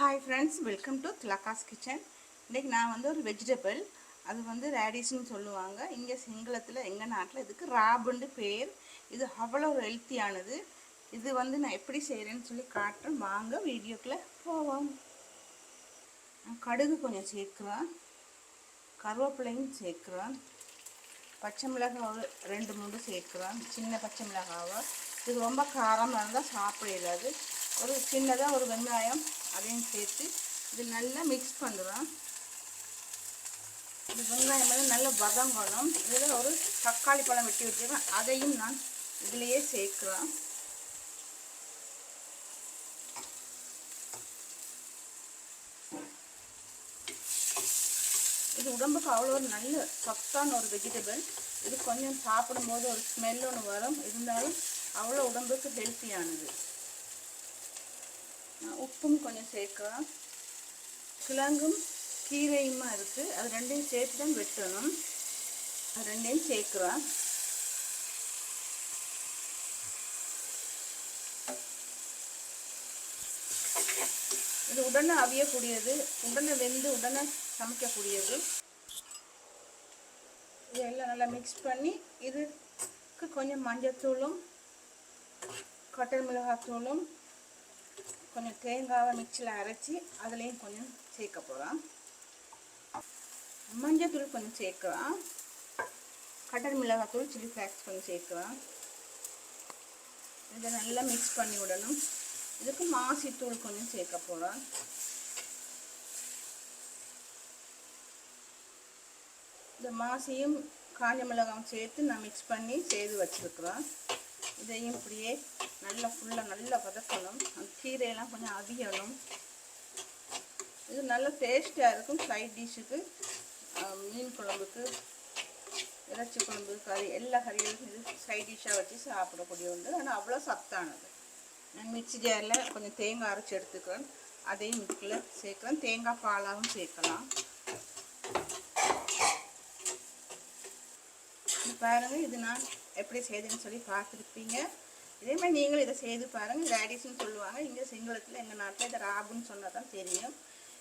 Hi friends welcome to Thilaka's kitchen இன்றைக்கி நான் வந்து ஒரு வெஜிடபிள் அது வந்து ரேடிஷ்னு சொல்லுவாங்க. இங்கே சிங்களத்தில் எங்கள் நாட்டில் இதுக்கு ராபுண்டு பேர். இது அவ்வளோ ஒரு ஹெல்த்தியானது இது வந்து நான் எப்படி செய்கிறேன்னு சொல்லி காட்டுறேன். வாங்க வீடியோக்குள்ளே போவோம். கடுகு கொஞ்சம் சேர்க்குறேன். கருவேப்பிலையும் சேர்க்குறேன். பச்சை மிளகாய் ஒரு ரெண்டு மூணு சேர்க்குறோம் சின்ன பச்சை மிளகாவை. இது ரொம்ப காரமாக இருந்தால் சாப்பிட இல்லாது ஒரு சின்னதாக ஒரு வெங்காயம் அதையும் சேர்த்து இது நல்லா மிக்ஸ் பண்ணுறோம் இது வெங்காயம் வந்து நல்லா வதங்கணும். இதில் ஒரு தக்காளி பழம் வெட்டி வச்சுருக்கேன். அதையும் நான் இதிலையே சேர்க்குறேன். இது உடம்புக்கு அவ்வளோ ஒரு நல்ல சத்தான ஒரு வெஜிடபிள் இது கொஞ்சம் சாப்பிடும்போது ஒரு ஸ்மெல் ஒன்று வரும். இருந்தாலும் அவ்வளோ உடம்புக்கு ஹெல்த்தியானது உப்பும் கொஞ்சம் சேர்க்கலாம். கிழங்கும் கீரையுமா இருக்குது அது ரெண்டையும் சேர்த்து தான் வெட்டணும். அது ரெண்டையும் சேர்க்குறோம் இது உடனே அவியக்கூடியது. உடனே வெந்து உடனே சமைக்கக்கூடியது. இதெல்லாம் நல்லா மிக்ஸ் பண்ணி இதுக்கு கொஞ்சம் மஞ்சத்தூளும் கட்டல் மிளகாத்தூளும் கொஞ்சம் தேங்காவை மிக்சியில் அரைச்சி அதுலேயும் கொஞ்சம் சேர்க்க போகிறோம் மஞ்சத்தூள் கொஞ்சம் சேர்க்கலாம். கடல் மிளகாத்தூள் சில்லி ஃப்ளாக்ஸ் கொஞ்சம் சேர்க்கலாம். இதை நல்லா மிக்ஸ் பண்ணி விடணும். இதுக்கு மாசித்தூள் கொஞ்சம் சேர்க்க போகிறோம் இந்த மாசியும் காஞ்ச மிளகாவும் சேர்த்து நான் மிக்ஸ் பண்ணி செய்து வச்சுருக்குறோம் இதையும் இப்படியே நல்லா ஃபுல்லாக நல்லா வதக்கணும். அந்த கீரையெல்லாம் கொஞ்சம் அவியணும். இது நல்ல டேஸ்ட்டாக இருக்கும் சைட் டிஷ்ஷுக்கு மீன் குழம்புக்கு இறைச்சி குழம்பு கறி எல்லா கறிகளுக்கும் இது சைட் டிஷ்ஷாக வச்சு சாப்பிடக்கூடிய உண்டு ஆனால் அவ்வளோ சத்தானது. நான் மிக்சி ஜாரில் கொஞ்சம் தேங்காய் அரைச்சி எடுத்துக்கிறேன். அதையும் மிக்சியில் சேர்க்குறேன் தேங்காய் பாலாகவும் சேர்க்கலாம். பாருங்கள் இது நான் எப்படி செய்தேன்னு சொல்லி பார்த்துருப்பீங்க. இதே மாதிரி நீங்களும் இதை செய்து பாருங்கள் ரேடிஸ்னு சொல்லுவாங்க. இங்கே சிங்களத்தில் எங்கள் நாட்டில் இதை ராபுன்னு சொன்னால் தான் தெரியும்.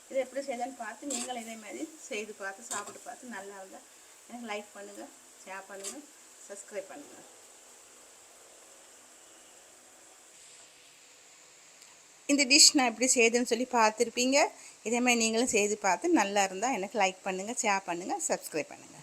இதை எப்படி செய்தேன்னு பார்த்து நீங்களும் இதே மாதிரி செய்து பார்த்து சாப்பிட்டு பார்த்து நல்லா இருந்தால் எனக்கு லைக் பண்ணுங்கள் ஷேர் பண்ணுங்கள் சப்ஸ்கிரைப் பண்ணுங்கள் இந்த டிஷ் நான் எப்படி செய்யுதுன்னு சொல்லி பார்த்துருப்பீங்க. இதே மாதிரி நீங்களும் செய்து பார்த்து நல்லா இருந்தால் எனக்கு லைக் பண்ணுங்கள் ஷேர் பண்ணுங்கள் சப்ஸ்கிரைப் பண்ணுங்கள்